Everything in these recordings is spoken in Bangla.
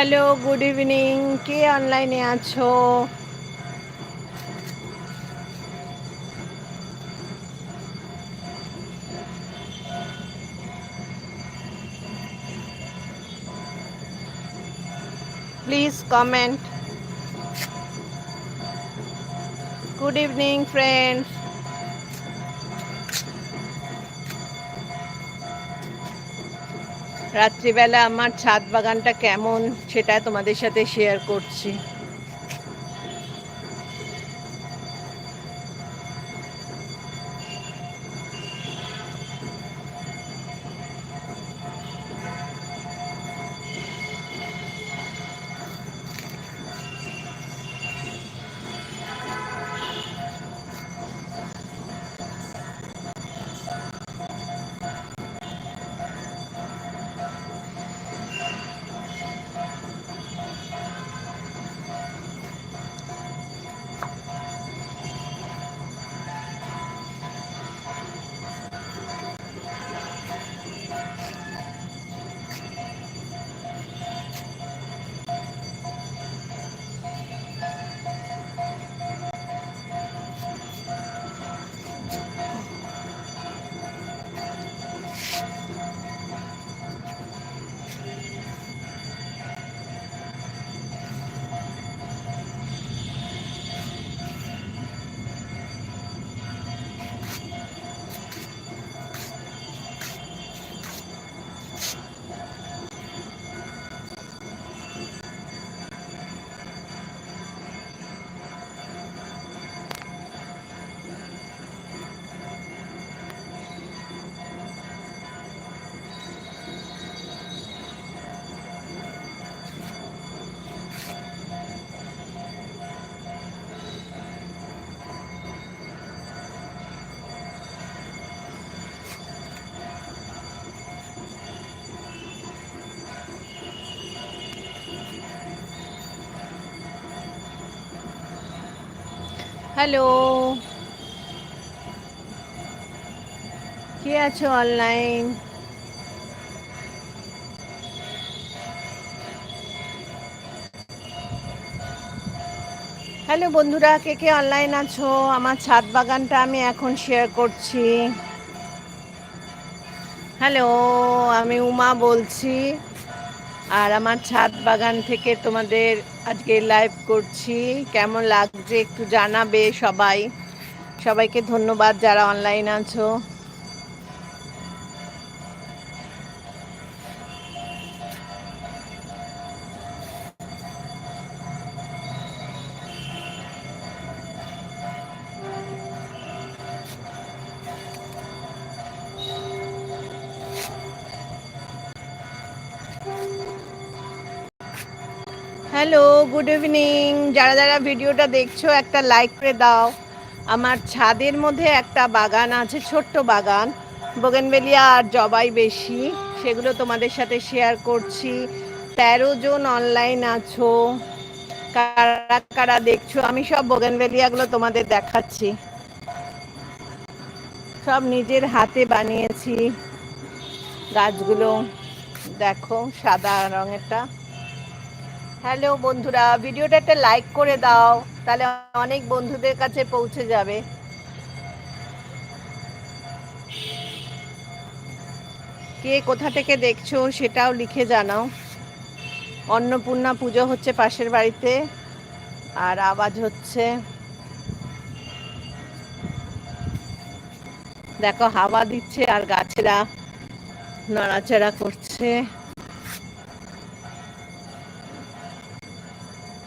Hello good evening. কে অনলাইনে আছো? Please comment good evening friends রাত্রিবেলা আমার ছাদ বাগানটা কেমন সেটা তোমাদের সাথে শেয়ার করছি। হ্যালো। কে আছো অনলাইন হ্যালো বন্ধুরা, কে কে অনলাইন আছো? আমার ছাদ বাগানটা আমি এখন শেয়ার করছি। হ্যালো, আমি উমা বলছি। আর আমার ছাদ বাগান থেকে তোমাদের আজকে লাইভ করছি। কেমন লাগছে একটু জানাবে সবাই। সবাইকে ধন্যবাদ যারা অনলাইন আছো। হ্যালো গুড ইভিনিং যারা যারা ভিডিওটা দেখছ, একটা লাইক করে দাও। আমার ছাদের মধ্যে একটা বাগান আছে, ছোট্ট বাগান। বোগেনবেলিয়া আর জবাই বেশি। সেগুলো তোমাদের সাথে শেয়ার করছি। তেরো জন অনলাইন আছো। কারা কারা দেখছ? আমি সব বোগেনবেলিয়াগুলো তোমাদের দেখাচ্ছি। সব নিজের হাতে বানিয়েছি। গাছগুলো দেখো, সাদা রঙেরটা। হ্যালো বন্ধুরা, ভিডিওটা একটা লাইক করে দাও, তাহলে অনেক বন্ধুদের কাছে পৌঁছে যাবে। কে কোথা থেকে দেখছ সেটাও লিখে জানাও। অন্নপূর্ণা পুজো হচ্ছে পাশের বাড়িতে, আর আওয়াজ হচ্ছে, দেখো হাওয়া দিচ্ছে আর গাছেরা নড়াচড়া করছে।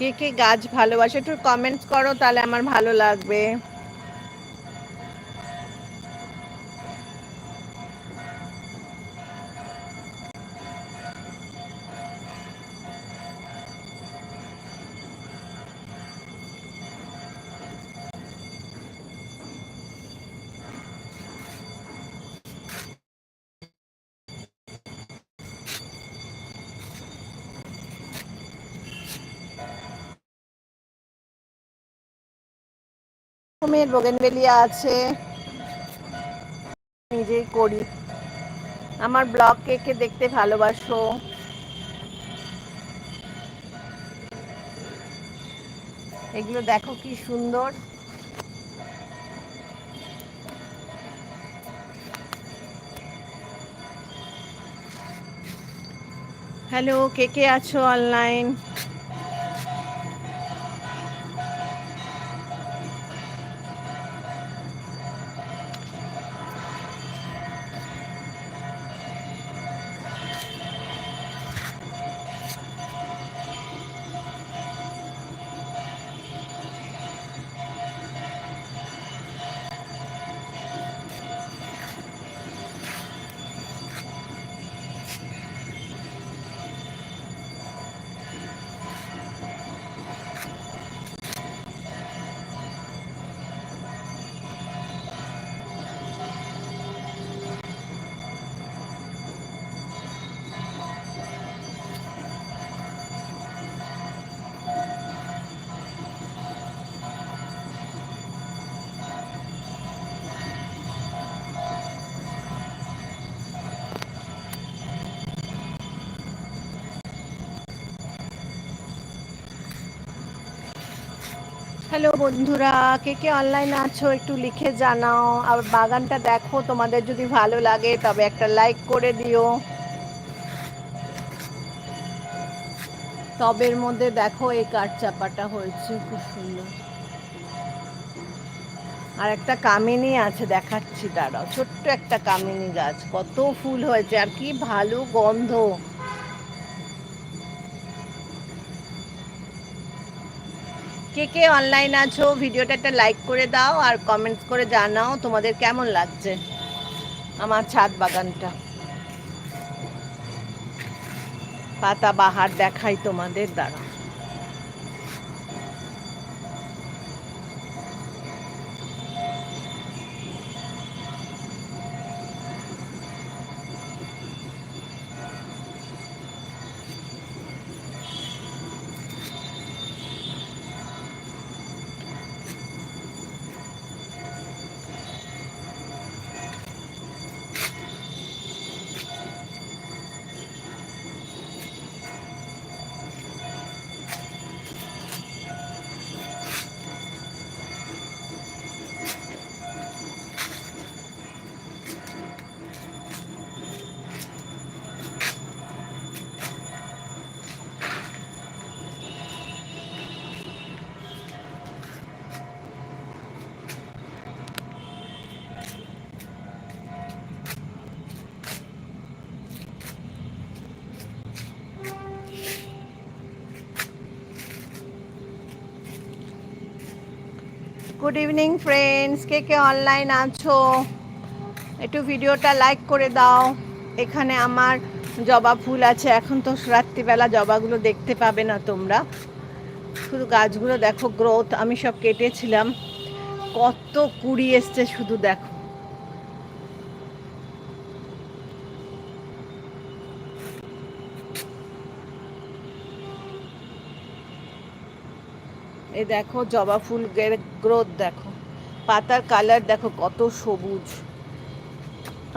কে কে গাছ ভালোবাসে একটু কমেন্টস করো তাহলে আমার ভালো লাগবে। রকমের বোগেনভেলিয়া আছে। নিজেই করি। আমার ব্লগ কেকে দেখতে ভালোবাসো? এগুলো দেখো কি সুন্দর। হ্যালো, কে কে আছো অনলাইন? হ্যালো বন্ধুরা, কে কে অনলাইন আছো একটু লিখে জানাও। আর বাগানটা দেখো, তোমাদের যদি ভালো লাগে, তবে একটা লাইক করে দিও। টবের মধ্যে দেখো, এই কাঠ চাপাটা হয়েছে, খুব সুন্দর। আর একটা কামিনী আছে, দেখাচ্ছি, দাঁড়াও, ছোট্ট একটা কামিনী গাছ, কত ফুল হয়েছে, আর কি ভালো গন্ধ। কে কে অনলাইন আছো ভিডিওটা একটা লাইক করে দাও আর কমেন্টস করে জানাও তোমাদের কেমন লাগছে আমার ছাদ বাগানটা। পাতা বাহার দেখাই তোমাদের দ্বারা। গুড ইভিনিং ফ্রেন্ডস কে কে অনলাইন আছো? একটু ভিডিওটা লাইক করে দাও। এখানে আমার জবা ফুল আছে। এখন তো রাত্রিবেলা জবাগুলো দেখতে পাবে না তোমরা। শুধু গাছগুলো দেখো গ্রোথ আমি সব কেটেছিলাম। কত কুড়ি এসছে শুধু দেখো। এই দেখো, জবা ফুল গ্রোথ দেখো। পাতার কালার দেখো, কত সবুজ।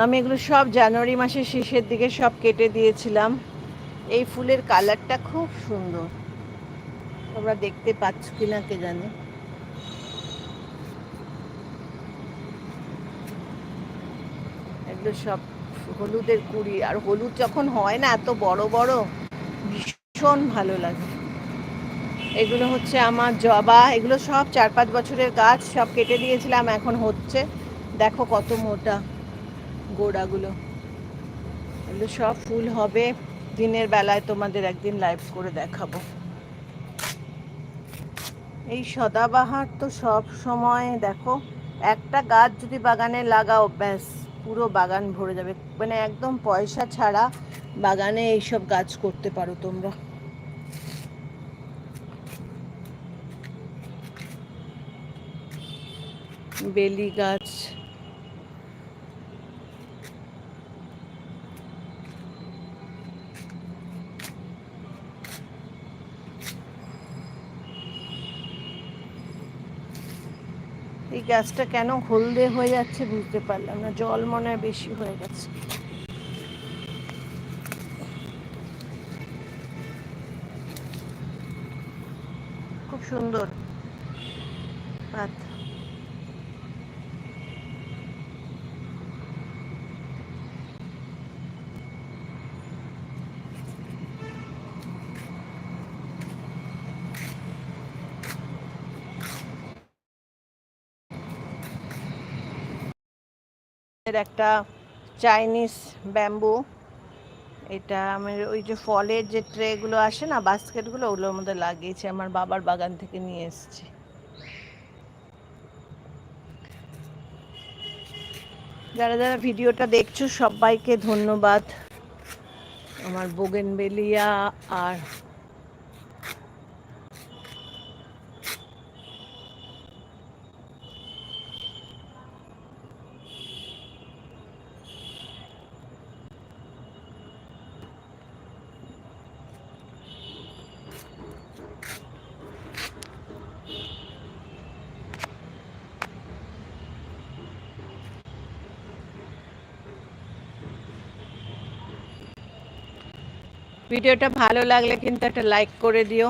আমি এগুলো সব জানুয়ারি মাসের শেষের দিকে সব কেটে দিয়েছিলাম। এই ফুলের কালারটা খুব সুন্দর। তোমরা দেখতে পাচ্ছ কিনা কে জানে। এগুলো সব হলুদের কুড়ি। আর হলুদ যখন হয় না, এত বড় বড়, ভীষণ ভালো লাগে। এগুলো হচ্ছে আমার জবা, এগুলো সব চার পাঁচ বছরের গাছ, সব কেটে দিয়েছিলাম, এখন হচ্ছে। দেখো কত মোটা গোড়াগুলো। এগুলো সব ফুল হবে, দিনের বেলায় তোমাদের একদিন লাইভ করে দেখাবো। এই সদাবাহার তো সব সময়, দেখো, একটা গাছ যদি বাগানে লাগাও, ব্যাস, পুরো বাগান ভরে যাবে। মানে একদম পয়সা ছাড়া বাগানে এইসব গাছ করতে পারো তোমরা। বেলি গাছ। এই গাছটা কেন হলদে হয়ে যাচ্ছে বুঝতে পারলাম না, জল মনে হয় বেশি হয়ে গেছে। খুব সুন্দর বাদ এর একটা চাইনিজ ব্যাম্বু। এটা আমার ওই যে ফলের যে ট্রেগুলো আসে না বাস্কেটগুলো ওগুলোর মধ্যে লাগিয়েছি। আমার বাবার বাগান থেকে নিয়ে এসেছি। যারা যারা ভিডিওটা দেখছ, সবাইকে ধন্যবাদ। আমার বোগেনবেলিয়া আর ভিডিওটা ভালো লাগলে কিন্তু একটা লাইক করে দিও।